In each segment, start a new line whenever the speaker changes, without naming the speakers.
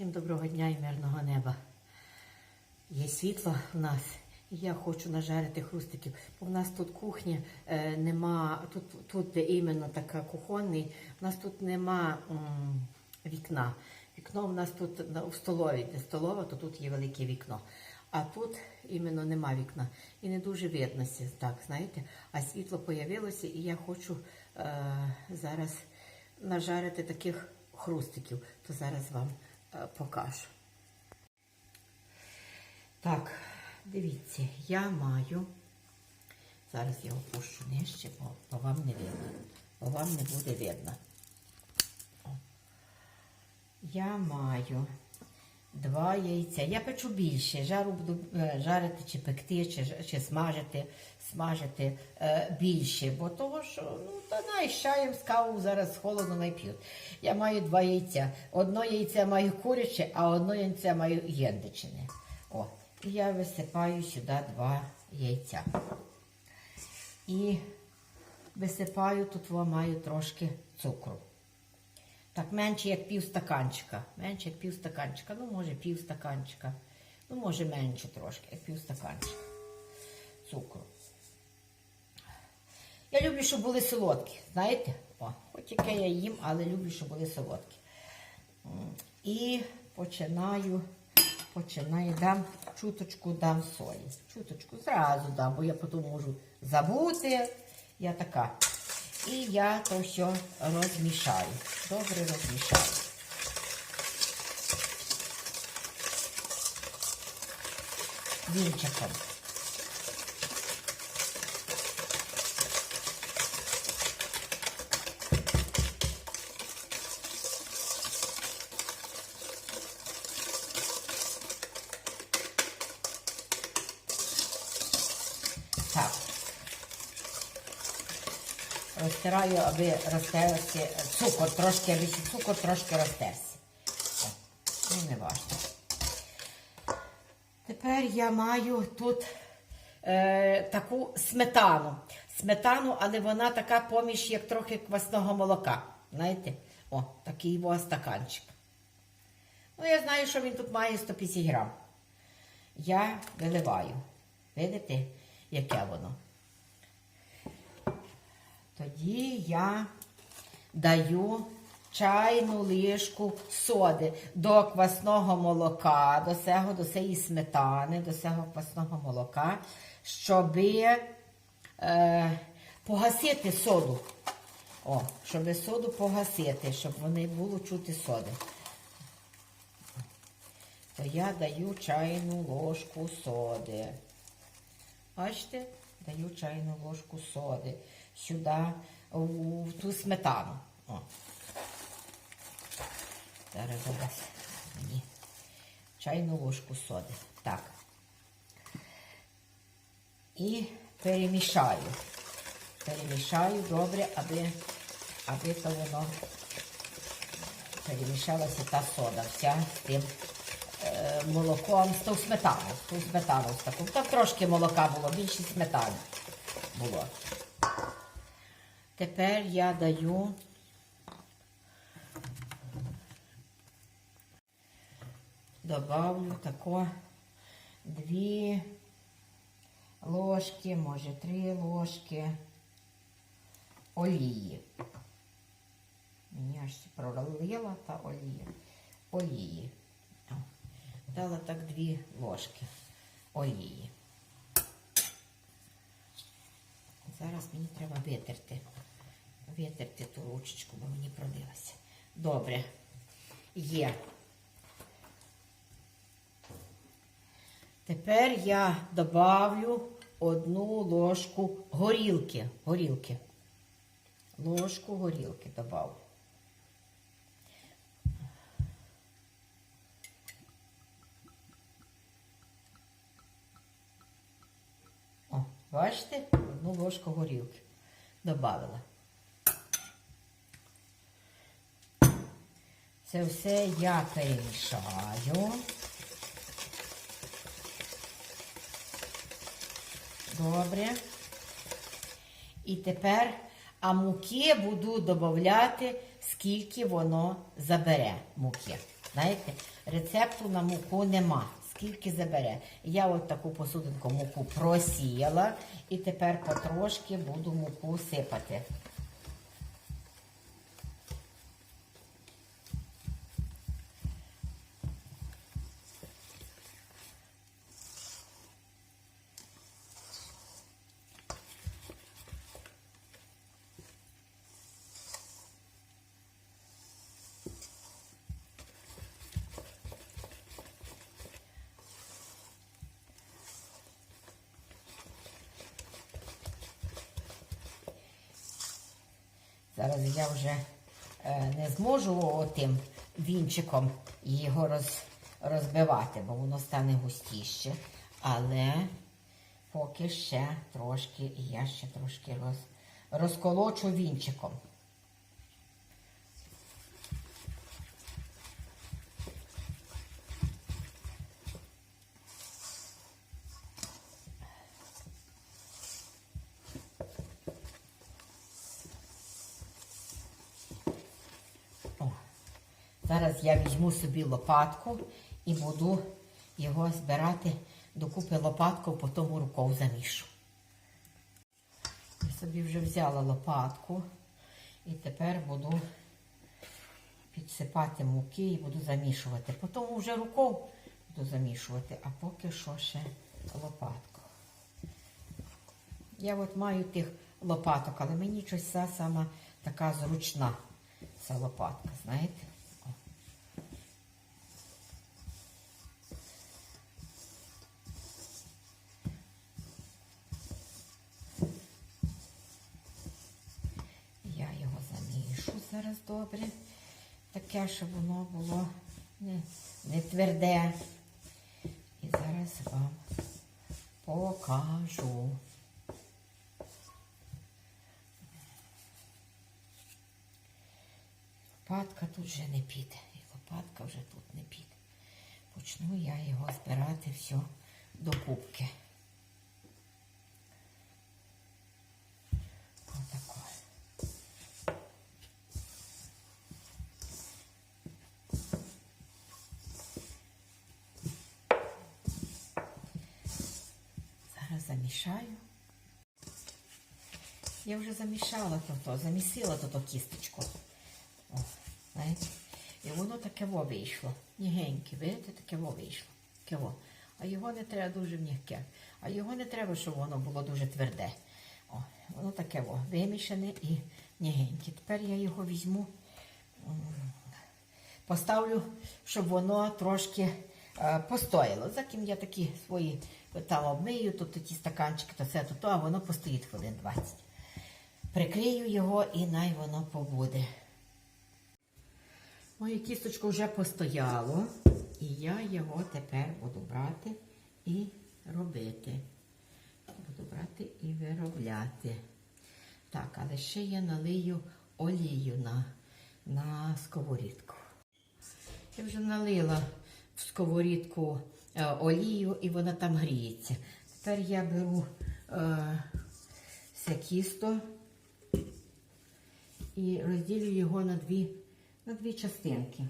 Всім доброго дня і мирного неба. Є світло в нас, і я хочу нажарити хрустиків. В нас тут кухні е, нема, тут, тут де іменно така кухонний, у нас тут нема м, вікна. Вікно в нас тут в столовій, де столова, то тут є велике вікно. А тут іменно нема вікна. І не дуже видно, так, знаєте, а світло появилося, і я хочу е, зараз нажарити таких хрустиків, то зараз вам покажу. Так, дивіться, я маю. Зараз я опущу нижче, бо, бо вам не видно. Бо вам не буде видно. Я маю два яйця. Я печу більше. Жару буду е, жарити чи пекти, чи, чи смажити, смажити е, більше. Бо того, що ну, та знаєш, з кавою зараз холодно не п'ють. Я маю два яйця. Одно яйце маю куряче, а одно яйце маю єндичине. О, і я висипаю сюди два яйця. І висипаю, тут маю трошки цукру. Так, менше як пів стаканчика. Менше як пів стаканчика. Ну, може, пів стаканчика. Ну, може, менше трошки, як пів стаканчика. Цукру. Я люблю, щоб були солодкі, знаєте? О, хоч яке я їм, але люблю, щоб були солодкі. І починаю, починаю, дам чуточку дам сої. Чуточку зразу дам, бо я потім можу забути. Я така. І я то все розмішаю. Добре розмішаю. Вінчиком. Розтираю, аби розтерся цукор трошки, аби цукор трошки розтерся. О, Ну, не важливо. Тепер я маю тут е, таку сметану. Сметану, але вона така поміж, як трохи квасного молока. Знаєте? О, такий його стаканчик. Ну, я знаю, що він тут має 150 грам. Я виливаю. Видите, яке воно? Тоді я даю чайну лишку соди до квасного молока, до цього, до цієї сметани, до цього квасного молока, щоб е, погасити соду. О, щоб соду погасити, щоб не було чути соди. То я даю чайну ложку соди. Бачите, даю чайну ложку соди сюди, в ту сметану. О. Зараз зараз мені чайну ложку соди. Так. І перемішаю. Перемішаю добре, аби, аби то воно перемішалася та сода вся з тим молоком, з ту сметану, з сметану з таку. Там трошки молока було, більше сметани було. Тепер я даю добавлю тако дві ложки, може три ложки олії. Мені аж пролила та олія. Олії. Дала так дві ложки олії. Зараз мені треба витерти. Витерти ту ручечку, бо мені пролилася. Добре. Є. Тепер я добавлю одну ложку горілки. Горілки. Ложку горілки добавлю. Бачите? Одну ложку горілки добавила. Це все я перемішаю. Добре. І тепер, а муки буду додати, скільки воно забере муки. Знаєте, рецепту на муку нема. Скільки забере. Я от таку посудинку муку просіяла і тепер потрошки буду муку сипати. Зараз я вже е, не зможу отим вінчиком його роз, розбивати, бо воно стане густіше. Але поки ще трошки, я ще трошки роз, розколочу вінчиком. Зараз я візьму собі лопатку і буду його збирати докупи лопатку, потім рукою замішу. Я собі вже взяла лопатку і тепер буду підсипати муки і буду замішувати. Потім вже рукою буду замішувати, а поки що ще лопатку. Я от маю тих лопаток, але мені щось сама така зручна ця лопатка, знаєте? Добре. Таке, щоб воно було не, тверде. І зараз вам покажу. Лопатка тут вже не піде. І лопатка вже тут не піде. Почну я його збирати все до кубки. Отако. Зараз замішаю. Я вже замішала то, замісила то кісточку. О? І воно таке во вийшло. Нігеньке, видите, таке во вийшло. Таке во. А його не треба дуже м'яке. А його не треба, щоб воно було дуже тверде. О, воно таке во, вимішане і нігеньке. Тепер я його візьму, поставлю, щоб воно трошки е, постояло. Заким я такі свої там обмию, тут ті стаканчики, то це, то, то, а воно постоїть хвилин 20. Прикрию його і най воно побуде. Моє кісточко вже постояло, і я його тепер буду брати і робити. Буду брати і виробляти. Так, але ще я налию олію на, на сковорідку. Я вже налила в сковорідку олію і вона там гріється. Тепер я беру е, це кісто і розділю його на дві, на дві частинки.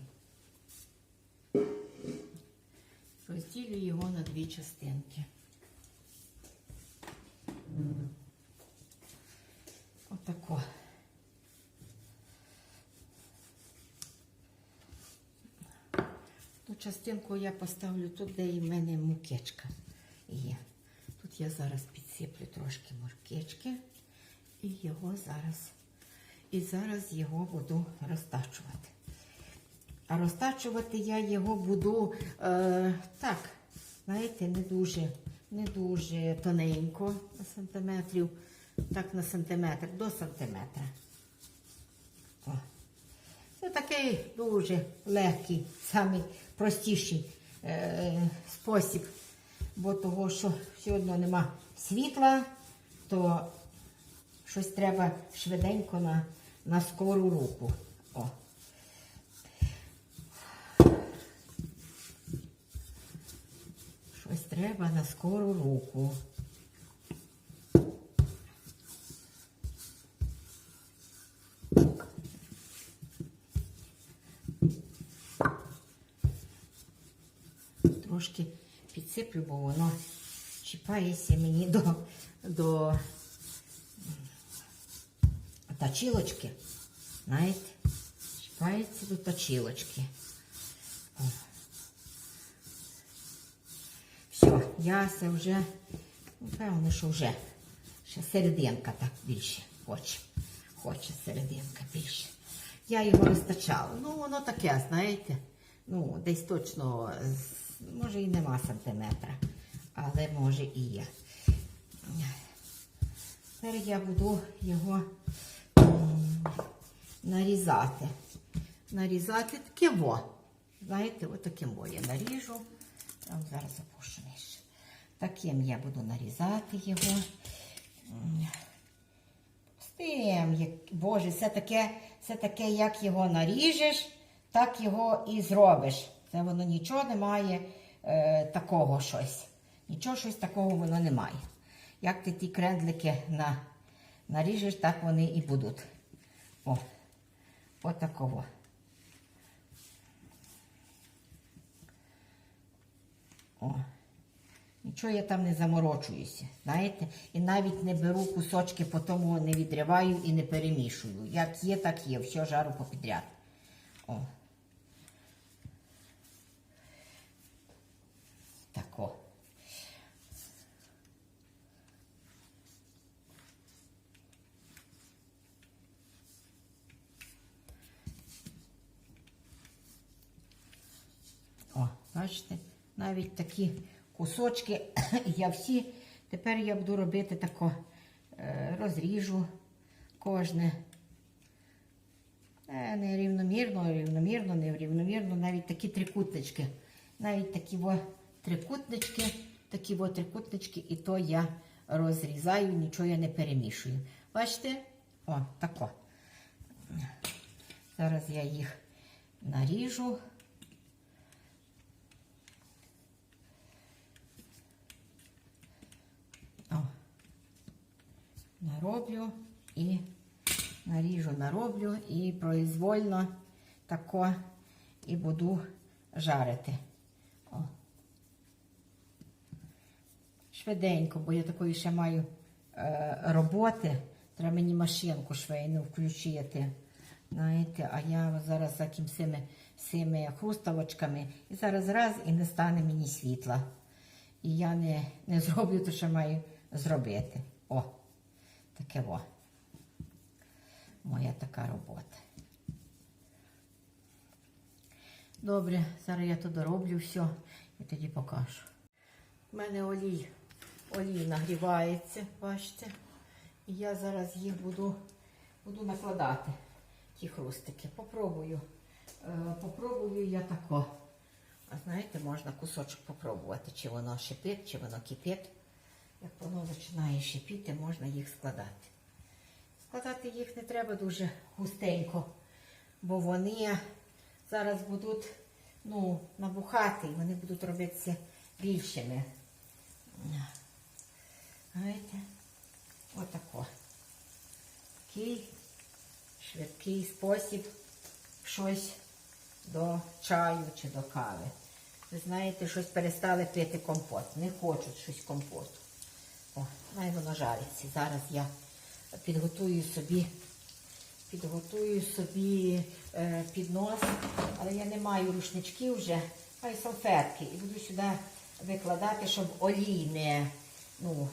Розділю його на дві частинки. Отако. Ту частинку я поставлю тут, де і в мене мукечка є. Тут я зараз підсиплю трошки мукечки і його зараз, і зараз його буду розтачувати. А розтачувати я його буду е, так, знаєте, не дуже, не дуже тоненько на сантиметрів, так на сантиметр, до сантиметра. Це такий дуже легкий, самий простіший е, спосіб, бо того, що все одно нема світла, то щось треба швиденько на, на скору руку. О. Щось треба на скору руку. Трошки підсиплю, бо воно чіпається мені до, до точилочки. Знаєте, чіпається до точилочки. О. Все, я це вже, певно, що вже. Ще серединка так більше хоче. Хоче серединка більше. Я його розтачала. Ну, воно таке, знаєте. Ну, десь точно, з- може і нема сантиметра, але може і є. Тепер я буду його нарізати. Нарізати таке во. Знаєте, отаким во я наріжу. Я вам зараз запущу. Таким я буду нарізати його. М, З тим, як, Боже, це таке, це таке, як його наріжеш, так його і зробиш. Це воно нічого не має е, такого щось. Нічого щось такого воно не має. Як ти ті крендлики на, наріжеш, так вони і будуть. О, отакого. О. Нічого я там не заморочуюся, знаєте? І навіть не беру кусочки, потім не відриваю і не перемішую. Як є, так є. Все жару попідряд. О. Тако. О, бачите, навіть такі кусочки я всі. Тепер я буду робити тако, е, розріжу кожне. Е, Не рівномірно, рівномірно, не рівномірно, навіть такі трикутнички. Навіть такі во трикутнички, такі во трикутнички, і то я розрізаю, нічого я не перемішую. Бачите? О, тако. Зараз я їх наріжу. Нароблю і наріжу, нароблю і произвольно тако і буду жарити. О. Швиденько, бо я такої ще маю е, роботи. Треба мені машинку швейну включити. Знаєте, а я зараз за цими, цими хруставочками і зараз раз і не стане мені світла. І я не, не зроблю те, що маю зробити. О, таке во. Моя така робота. Добре, зараз я то дороблю все і тоді покажу. У мене олій, олій нагрівається, бачите. І я зараз їх буду, буду накладати, ті хрустики. Попробую. Е, попробую я тако. А знаєте, можна кусочок попробувати, чи воно шипить, чи воно кипить. Як воно починає шипіти, можна їх складати. Складати їх не треба дуже густенько, бо вони зараз будуть ну, набухати і вони будуть робитися більшими. Знаєте, отако. Такий швидкий спосіб щось до чаю чи до кави. Ви знаєте, щось перестали пити компот. Не хочуть щось компоту. О, най воно жариться. Зараз я підготую собі, підготую собі е, піднос, але я не маю рушничків вже, маю салфетки. І буду сюди викладати, щоб олій не ну,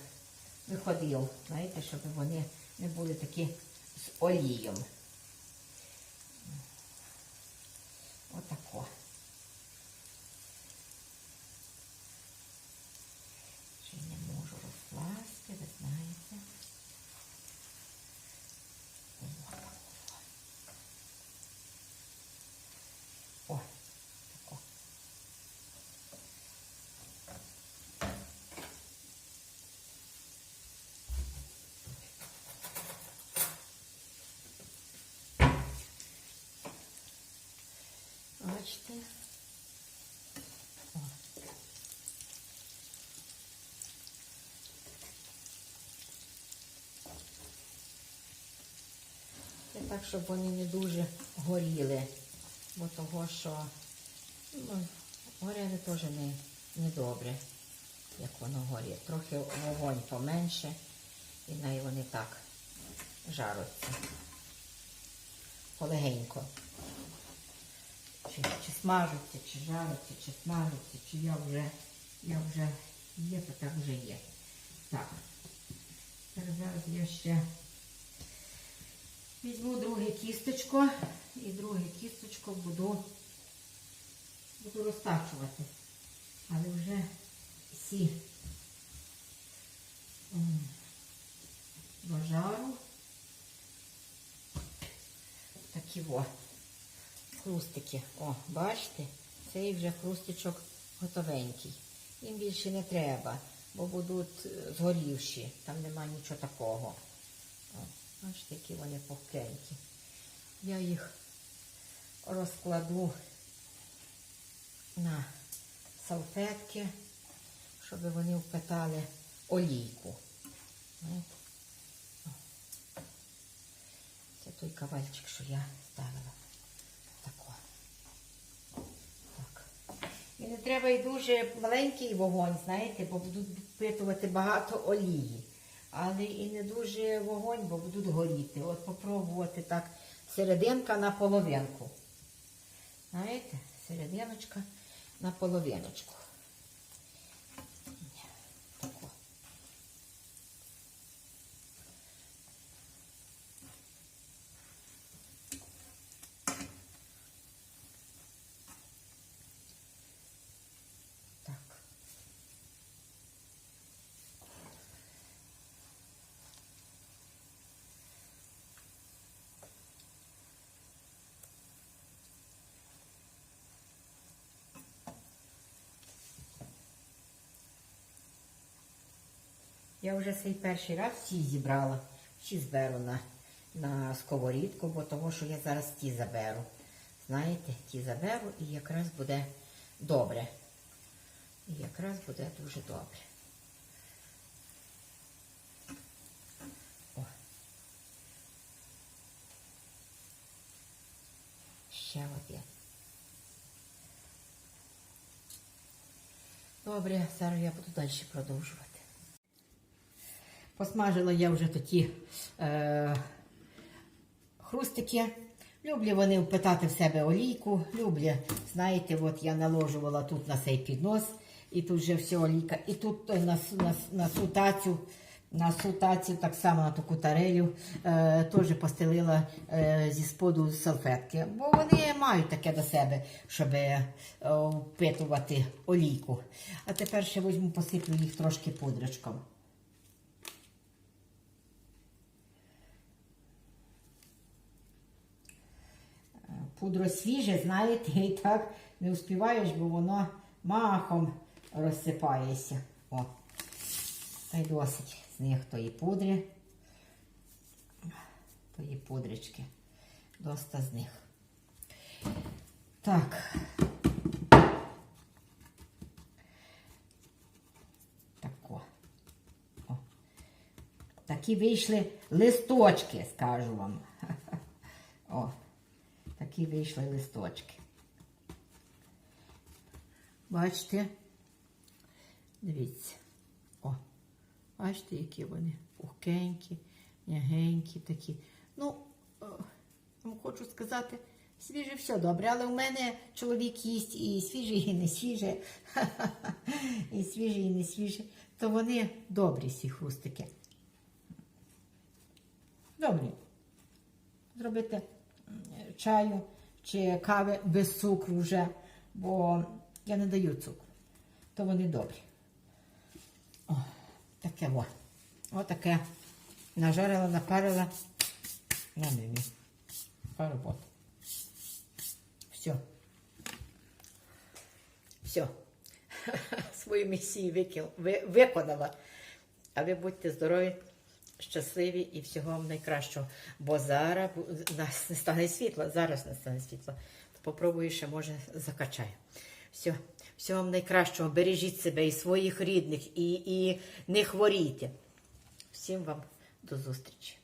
виходив. Знаєте, щоб вони не були такі з олієм. Отако. Ще й не можу розкласти, ви знаєте. Отако. О, тако. Бачите? О. Це так, щоб вони не дуже горіли, бо того, що ну, Горяли теж не, не добре, як воно горить. Трохи вогонь поменше, і най вони так жаруться. Полегенько. Чи, чи смажуться, чи жаруться, чи смажуться, чи я вже, я вже є, то так вже є. Так. Зараз я ще візьму друге тістечко і друге тістечко буду, буду розтачувати. Але вже всі до жару. Такі о, хрустики. О, бачите? Цей вже хрустичок готовенький. Їм більше не треба, бо будуть е, згорівші. Там нема нічого такого. О, бачите, які вони пухкенькі. Я їх розкладу на салфетки, щоб вони впитали олійку. Це той кавальчик, що я ставила. Так. І не треба і дуже маленький вогонь, знаєте, бо будуть впитувати багато олії. Але і не дуже вогонь, бо будуть горіти. От попробувати так серединка на половинку. Знаєте, серединочка на половиночку. Я вже цей перший раз всі зібрала, всі зберу на, на сковорідку, бо того, що я зараз ті заберу. Знаєте, ті заберу і якраз буде добре. І якраз буде дуже добре. Ще один. Добре, зараз я буду далі продовжувати. Посмажила я вже такі е, хрустики. Люблю вони впитати в себе олійку. Люблю, знаєте, от я наложувала тут на цей піднос, і тут вже все олійка. І тут на, с- на, на сутацю, на сутацю, так само на таку тарелю, е, теж постелила е, зі споду салфетки. Бо вони мають таке до себе, щоб е, впитувати олійку. А тепер ще візьму, посиплю їх трошки пудрочком. Пудро свіже, знаєте, і так не успіваєш, бо воно махом розсипається. О, та й досить з них тої пудри, тої пудрички. Доста з них. Так. Тако. О. Такі вийшли листочки, скажу вам. О. Такі вийшли листочки. Бачите? Дивіться. О, бачите, які вони пухкенькі, м'ягенькі такі. Ну, о, вам хочу сказати, свіже все добре, але у мене чоловік їсть і свіже, і не свіже. І свіже, і не свіже. То вони добрі, ці хрустики. Добрі. Зробити чаю чи кави без цукру вже, бо я не даю цукру. То вони добрі. О, таке во. Отаке. Нажарила, напарила. На мені. Робота. Все. Все. Свою місію виконала. А ви будьте здорові, щасливі і всього вам найкращого. Бо зараз нас не стане світла, зараз не стане світла. То попробую ще, може, закачаю. Все. Всього вам найкращого. Бережіть себе і своїх рідних, і, і не хворійте. Всім вам до зустрічі.